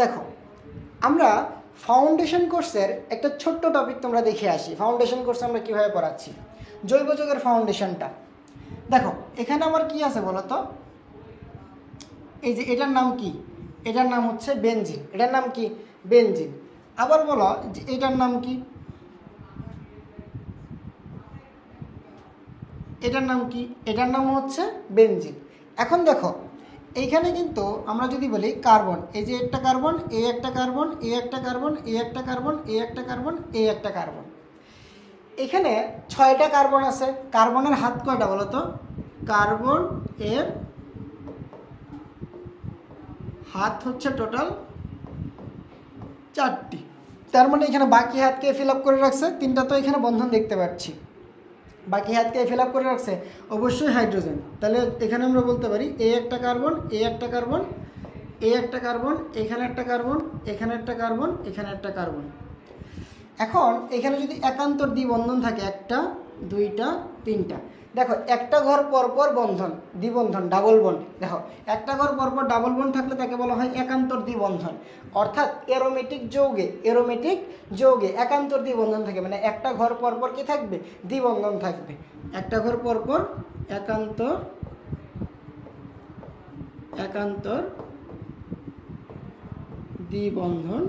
দেখো, আমরা ফাউন্ডেশন কোর্সের একটা ছোট্ট টপিক তোমরা দেখে আসি। ফাউন্ডেশন কোর্সে আমরা কীভাবে পড়াচ্ছি? জৈব যৌগের ফাউন্ডেশনটা দেখো, এখানে আমার কি আছে বলো তো এই যে এটার নাম কি? এটার নাম হচ্ছে বেনজিন এটার নাম কি? বেনজিন আবার বলো যে এটার নাম কি? এটার নাম কি? এটার নাম হচ্ছে বেনজিন এখন দেখো এইখানে কিন্তু আমরা যদি বলি কার্বন, এই যে একটা কার্বন এই একটা কার্বন এই একটা কার্বন এই একটা কার্বন এই একটা কার্বন এই একটা কার্বন। এখানে ছয়টা কার্বন আছে। কার্বনের হাত কয়টা বলো তো? কার্বন এর হাত হচ্ছে টোটাল চারটি। তার মানে এখানে বাকি হাতকে ফিল আপ করে রাখছে। তিনটা তো এখানে বন্ধন দেখতে পাচ্ছি। বাকি হাতকে ফিল আপ করে রাখছে, অবশ্যই হাইড্রোজেন তাহলে এখানে আমরা বলতে পারি এ একটা কার্বন এ একটা কার্বন এ একটা কার্বন এখানে একটা কার্বন এখানে একটা কার্বন এখানে একটা কার্বন এখন এখানে যদি একান্তর দ্বিবন্ধন থাকে একটা দুইটা, তিনটা। দেখো, একটা ঘর পরপর বন্ধন, দ্বিবন্ধন ডাবল বন্ড দেখো, একটা ঘর পরপর ডাবল বন্ড থাকলে তাকে বলা হয় একান্তর দ্বিবন্ধন। অর্থাৎ এরোমেটিক যৌগে এরোমেটিক যৌগে একান্তর দ্বিবন্ধন থাকে। মানে একটা ঘর পরপর কি থাকবে? দ্বিবন্ধন থাকবে। একটা ঘর পরপর একান্তর একান্তর দ্বিবন্ধন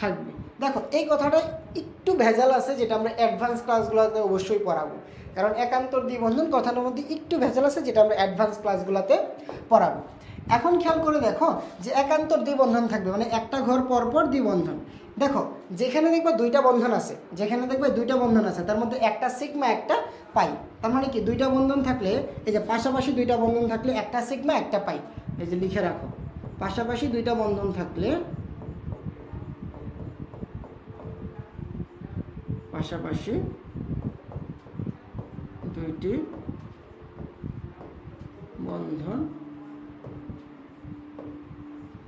থাকবে। দেখো, এই কথাটা একটু ভেজাল আছে যেটা আমরা অ্যাডভান্স ক্লাসগুলোতে অবশ্যই পড়াবো। কারণ একান্তর দ্বিবন্ধন কথাটার মধ্যে একটু ভেজাল আছে যেটা আমরা অ্যাডভান্স ক্লাসগুলোতে পড়াবো। এখন খেয়াল করে দেখো যে একান্তর দ্বিবন্ধন থাকবে মানে একটা ঘর পরপর দ্বিবন্ধন। দেখো, যেখানে দেখবে দুইটা বন্ধন আছে, যেখানে দেখবে দুইটা বন্ধন আছে, তার মধ্যে একটা সিগমা একটা পাই তার মানে কি, দুইটা বন্ধন থাকলে, এই যে পাশাপাশি দুইটা বন্ধন থাকলে একটা সিগমা একটা পাই এই যে লিখে রাখো, পাশাপাশি দুইটা বন্ধন থাকলে পাশাপাশি দুইটি বন্ধন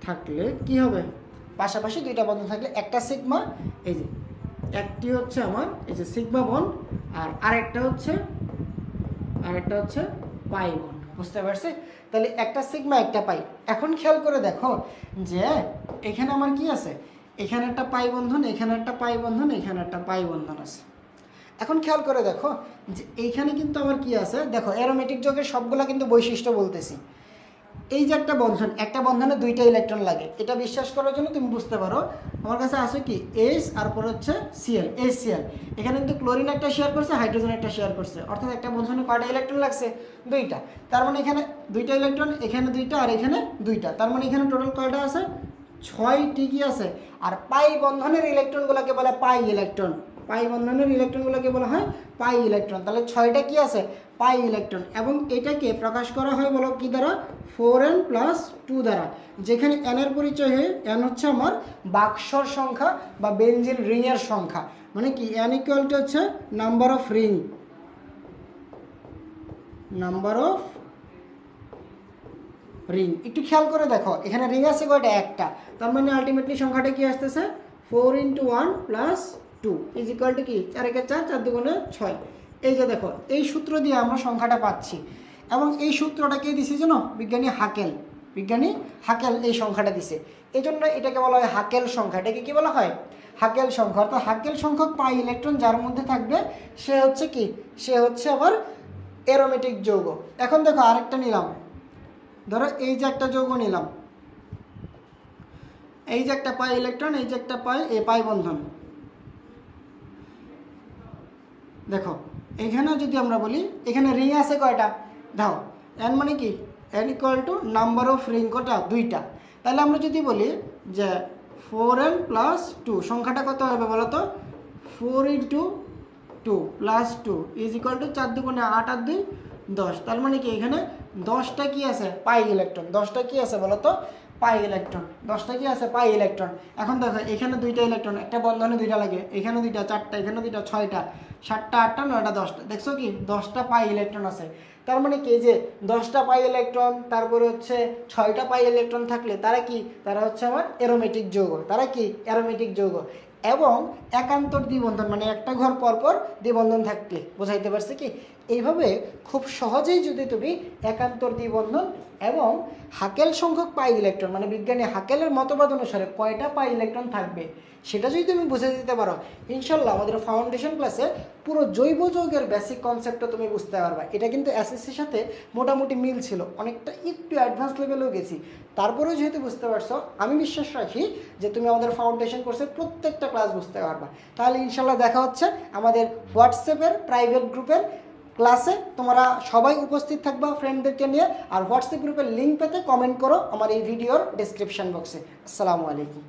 থাকলে কি হবে? পাশাপাশি দুইটা বন্ধন থাকলে একটা সিগমা, এই যে একটি হচ্ছে আমার, এই যে সিগমা বন আর আরেকটা হচ্ছে আরেকটা হচ্ছে পাই বন বুঝতে পারছি? তাহলে একটা সিগমা, একটা পাই। এখন খেয়াল করে দেখো যে এখানে আমার কি আছে? এখানে একটা পাই বন্ধন, এখানে একটা পাই বন্ধন, এখানে একটা পাই বন্ধন আছে। এখন খেয়াল করে দেখো যে এইখানে কিন্তু আমার কি আছে? দেখো অ্যারোমেটিক যোগের সবগুলা কিন্তু বৈশিষ্ট্য বলতেছি। এই যে একটা বন্ধন, একটা বন্ধনে দুইটা ইলেকট্রন লাগে। এটা বিশ্বাস করার জন্য তুমি বুঝতে পারো। আমার কাছে আছে কি? এস আর পরে হচ্ছে সিএল এস সিএল এখানে কিন্তু ক্লোরিন একটা শেয়ার করছে হাইড্রোজেন একটা শেয়ার করছে। অর্থাৎ একটা বন্ধনে কয়টা ইলেকট্রন লাগছে? দুইটা। তার মানে এখানে দুইটা ইলেকট্রন এখানে দুইটা, আর এখানে দুইটা। তার মানে এখানে টোটাল কয়টা আছে? ছয়টি কি আছে। আর পাই বন্ধনের ইলেকট্রনগুলোকে বলে পাই ইলেকট্রন পাই বন্ধনের ইলেকট্রনগুলোকে বলা হয় পাই ইলেকট্রন তাহলে ছয়টা কি আছে? পাই ইলেকট্রন এবং এটাকে প্রকাশ করা হয় বলো কি দ্বারা? ফোর এন প্লাস টু দ্বারা। যেখানে এনের পরিচয় হয়ে এন হচ্ছে আমার বাক্সর সংখ্যা বা বেঞ্জিন রিংয়ের সংখ্যা। মানে কি? এন ইকুয়ালটি হচ্ছে number of ring number of ring একটু খেয়াল করে দেখো, এখানে রিং আছে কয়টা? একটা। তার মানে আলটিমেটলি সংখ্যাটা কি আসতেছে? Four into one plus two is two কি? চার একে চার চার দুগুণে ছয়। এই যে দেখো, এই সূত্র দিয়ে আমরা সংখ্যাটা পাচ্ছি। এবং এই সূত্রটা কে দিছে জানো? বিজ্ঞানী হাকেল। বিজ্ঞানী হাকেল এই সংখ্যাটা দিছে। এই জন্য এটাকে বলা হয় হাকেল সংখ্যা। এটাকে কি বলা হয়? হাকেল সংখ্যা। অর্থাৎ হাকেল সংখ্যক পাই ইলেকট্রন যার মধ্যে থাকবে, সে হচ্ছে কি? সে হচ্ছে আবার এরোমেটিক যৌগ। এখন দেখো আরেকটা নিলাম। ধরো এই যে একটা যৌগ নিলাম। এই যে একটা পাই ইলেকট্রন, এই যে একটা পাই এ পাই বন্ধন। দেখো এখানে যদি আমরা বলি, এখানে রিং আছে কয়টা? দাও এন মানে কি? N equal to number of ring কটা? দুইটা। তাহলে আমরা যদি বলি যে ফোর এন প্লাস টু সংখ্যাটা কত হবে বলো তো? Four into two plus two is equal to চার দুগুণে আট আর দুই, দশ। তার মানে কি এখানে দশটা কি আছে? Pi electron. দশটা কি আছে বলো তো পাই ইলেকট্রন। দশটা কি আছে? Pi electron. এখন দেখো, এখানে দুইটা ইলেকট্রন। একটা বন্ধনে দুইটা লাগে। এখানে দুইটা, চারটা। এখানে দুইটা, ছয়টা। সাতটা, আটটা, নয়টা, দশটা। দেখছ কি? দশটা পাই ইলেকট্রন আছে। তার মানে কি? যে দশটা পাই ইলেকট্রন, তারপরে হচ্ছে ছয়টা পাই ইলেকট্রন থাকলে তারা কি? তারা হচ্ছে আমার অ্যারোমেটিক যৌগ। তারা কি? অ্যারোমেটিক যৌগ। এবং একান্তর দ্বিবন্ধন মানে একটা ঘর পরপর পর দ্বিবন্ধন থাকলে, বোঝাইতে পারছে কি? এইভাবে খুব সহজেই যদি তুমি একান্তর দ্বিবন্ধন এবং হাকেল সংখ্যক পাই ইলেকট্রন মানে বিজ্ঞানী হাকেলের মতবাদ অনুসারে কয়টা পাই ইলেকট্রন থাকবে, সেটা যদি তুমি বুঝে দিতে পারো, ইনশাল্লাহ আমাদের ফাউন্ডেশন ক্লাসে পুরো জৈব যৌগের বেসিক কনসেপ্টটা তুমি বুঝতে পারবা। এটা কিন্তু এসএসসির সাথে মোটামুটি মিল ছিল, অনেকটা একটু অ্যাডভান্স লেভেলেও গেছি। তারপরেও যেহেতু বুঝতে পারছ, আমি বিশ্বাস রাখি যে তুমি আমাদের ফাউন্ডেশন কোর্সে প্রত্যেকটা ক্লাস বুঝতে পারবা। তাহলে ইনশাল্লাহ দেখা হচ্ছে আমাদের হোয়াটসঅ্যাপের প্রাইভেট গ্রুপের ক্লাসে তোমরা সবাই উপস্থিত থাকবা ফ্রেন্ডদেরকে নিয়ে, আর হোয়াটসঅ্যাপ গ্রুপের লিঙ্ক পেতে কমেন্ট করো আমার এই ভিডিওর ডিসক্রিপশান বক্সে আসসালামু আলাইকুম।